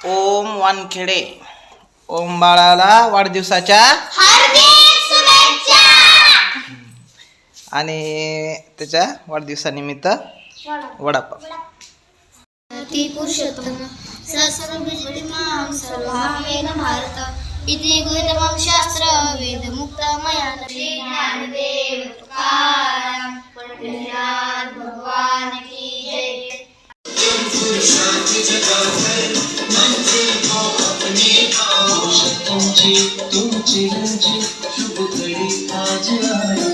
ओम वानखेडे. ओम बाळाला वाढदिवसाच्या आणि त्याच्या वाढदिवसानिमित्त वडापाव. ती पुरुषोत्तम सहस्रबीजमां सर्वहावेन भारत इति गुरुतमं शास्त्र वेदमुक्त मया तुमची तुमची रंजी शुभ घडी आज आहे.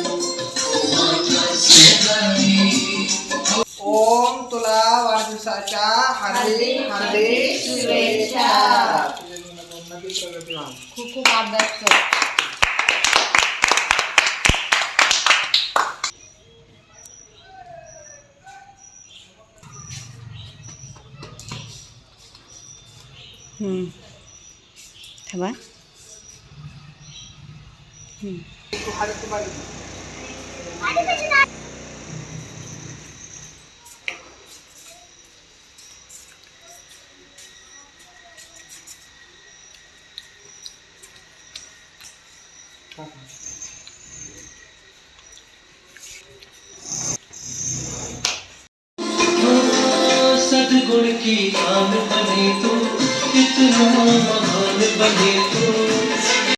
ओम तुला वाढदिवसाच्या हार्दिक हार्दिक शुभेच्छा. खूप खूप अभ्यास कर थांबा. सदगुण की आन बने तू इतना महान बने तू।